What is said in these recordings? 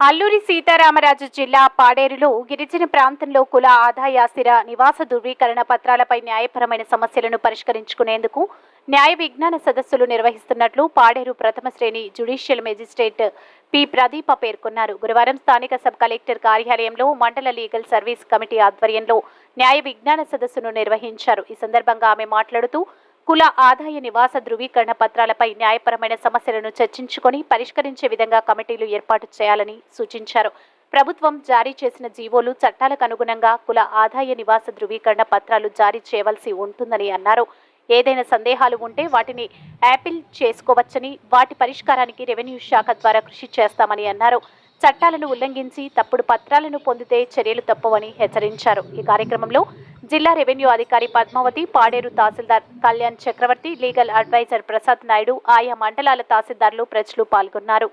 అల్లూరి సీతారామరాజు జిల్లా పాడేరులో గిరిజన ప్రాంతంలో కుల ఆదాయాసిర నివాస ధృవీకరణ పత్రాలపై న్యాయపరమైన సమస్యలను పరిష్కరించుకునేందుకు న్యాయ విజ్ఞాన సదస్సులు నిర్వహిస్తున్నట్లు పాడేరు ప్రథమ శ్రేణి జ్యుడిషియల్ మేజిస్ట్రేట్ పి. ప్రదీప పేర్కొన్నారు. గురువారం స్థానిక సబ్ కలెక్టర్ కార్యాలయంలో మండల లీగల్ సర్వీస్ కమిటీ ఆధ్వర్యంలో న్యాయ విజ్ఞాన సదస్సును నిర్వహించారు. ఈ సందర్భంగా ఆమె మాట్లాడుతూ కుల ఆదాయ నివాస ధృవీకరణ పత్రాలపై న్యాయపరమైన సమస్యలను చర్చించుకొని పరిష్కరించే విధంగా కమిటీలు ఏర్పాటు చేయాలని సూచించారు. ప్రభుత్వం జారీ చేసిన జీవోలు చట్టాలకు అనుగుణంగా కుల ఆదాయ నివాస ధృవీకరణ పత్రాలు జారీ చేయవలసి ఉంటుందని అన్నారు. ఏదైనా సందేహాలు ఉంటే వాటిని యాపిల్ చేసుకోవచ్చని వాటి పరిష్కారానికి రెవెన్యూ శాఖ ద్వారా కృషి చేస్తామని అన్నారు. చట్టాలను ఉల్లంఘించి తప్పుడు పత్రాలను పొందితే చర్యలు తప్పవని హెచ్చరించారు. ఈ కార్యక్రమంలో జిల్లా రెవెన్యూ అధికారి పద్మావతి పాడేరు తహసీల్దార్ కళ్యాణ్ చక్రవర్తి లీగల్ అడ్వైజర్ ప్రసాద్ నాయుడు ఆయా మండలాల తహసీల్దార్లు ప్రజలు పాల్గొన్నారు.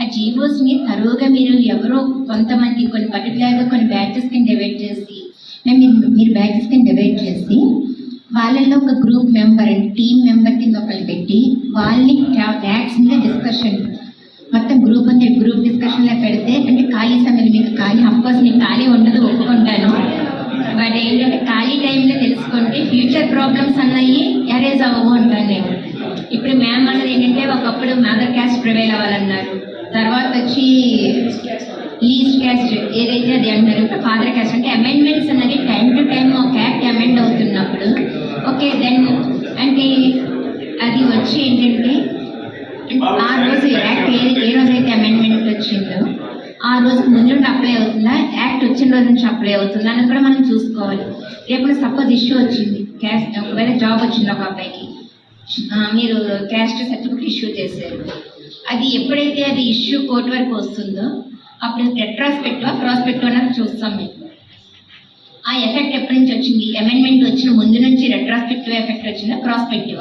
ఆ జీవోస్ తరువుగా మీరు ఎవరో కొంతమంది కొన్ని పర్టికులర్గా కొన్ని బ్యాచెస్ కింద డివైడ్ చేసి మేము మీరు- బ్యాచెస్ కింద డివైడ్ చేసి వాళ్ళల్లో ఒక group member and team member కింద ఒకళ్ళు పెట్టి వాళ్ళని యాక్ట్స్ మీద డిస్కషన్ మొత్తం గ్రూప్ అంతా గ్రూప్ డిస్కషన్లో పెడితే అంటే ఖాళీ సమయంలో మీకు ఖాళీ అఫ్కోర్స్ మీకు ఖాళీ ఉండదు ఒప్పుకుంటాను. బట్ ఏంటంటే ఖాళీ టైంలో తెలుసుకుంటే ఫ్యూచర్ ప్రాబ్లమ్స్ అన్నవి అరేజ్ అవ్వవు అంటాను నేను ఇప్పుడు మ్యామ్ అన్నది ఏంటంటే ఒకప్పుడు మదర్ క్యాస్ట్ ప్రివైల్ అవ్వాలన్నారు. తర్వాత వచ్చి లీస్ట్ క్యాస్ట్ ఏదైతే అది అంటారు ఇప్పుడు ఫాదర్ క్యాస్ట్ అంటే అమెండ్మెంట్స్ అనేది టైం టు టైం ఒక యాక్ట్ అమెండ్ అవుతున్నప్పుడు. ఓకే దెన్ అంటే అది వచ్చి ఏంటంటే ఆ రోజు యాక్ట్ ఏ ఏ రోజైతే అమెండ్మెంట్ వచ్చిందో ఆ రోజు ముందు నుండి అప్లై అవుతుందా? యాక్ట్ వచ్చిన రోజు నుంచి అప్లై అవుతుందా? అని కూడా మనం చూసుకోవాలి. రేపు సపోజ్ ఇష్యూ వచ్చింది. క్యాస్ట్ ఒకవేళ జాబ్ వచ్చింది ఒక అబ్బాయికి. మీరు క్యాస్ట్ సర్టిఫికేట్ ఇష్యూ చేశారు. అది ఎప్పుడైతే అది ఇష్యూ కోర్టు వరకు వస్తుందో అప్పుడు రెట్రాస్పెక్టివ్ ప్రాస్పెక్టివ్ అనేది చూస్తాం మేము. ఆ ఎఫెక్ట్ ఎప్పటి నుంచి వచ్చింది? అమెండ్మెంట్ వచ్చిన ముందు నుంచి రెట్రాస్పెక్టివ్ ఎఫెక్ట్ వచ్చిందా? ప్రాస్పెక్టివ్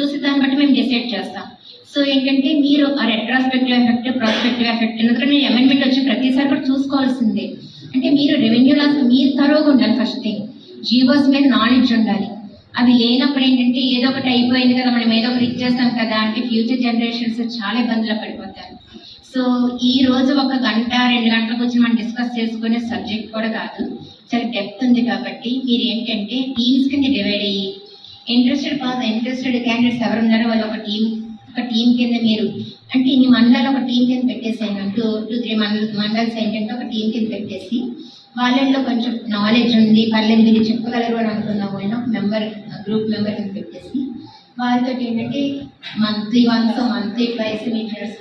చూసి దాన్ని బట్టి మేము డిసైడ్ చేస్తాం. సో ఏంటంటే మీరు ఆ రెట్రాస్పెక్టివ్ ఎఫెక్ట్ ప్రాస్పెక్టివ్ ఎఫెక్ట్ ఎందుకంటే అమెండ్మెంట్ వచ్చి ప్రతిసారి కూడా చూసుకోవాల్సిందే. అంటే మీరు రెవెన్యూ లాస్ మీరు తరోగా ఉండాలి ఫస్ట్ థింగ్ జీవోస్ మీద నాలెడ్జ్ ఉండాలి. అవి లేనప్పుడు ఏంటంటే ఏదో ఒకటి అయిపోయింది కదా మనం ఏదో ఒకటి ఇచ్చేస్తాం కదా అంటే ఫ్యూచర్ జనరేషన్స్ చాలా ఇబ్బందులు పడిపోతారు. సో ఈ రోజు ఒక గంట రెండు గంటల వచ్చి మనం డిస్కస్ చేసుకునే సబ్జెక్ట్ కూడా కాదు. చాలా డెప్త్ ఉంది కాబట్టి మీరు ఏంటంటే టీమ్స్ కింద డివైడ్ అయ్యి ఇంట్రెస్టెడ్ పాస్ ఇంట్రెస్టెడ్ క్యాండిడేట్స్ ఎవరు ఉన్నారో వాళ్ళు ఒక టీం టీం కింద మీరు అంటే ఇన్ని మండలాలు ఒక టీం కింద పెట్టేసేయండి two two three mandal mandals ఏంటంటే ఒక టీం కింద పెట్టేసి వాళ్ళల్లో కొంచెం నాలెడ్జ్ ఉంది పర్లేదు మీరు చెప్పగలరు అని అనుకున్నాము అని ఒక మెంబర్ గ్రూప్ మెంబర్ కింద పెట్టేసి వాళ్ళతో ఏంటంటే monthly once monthly twice meters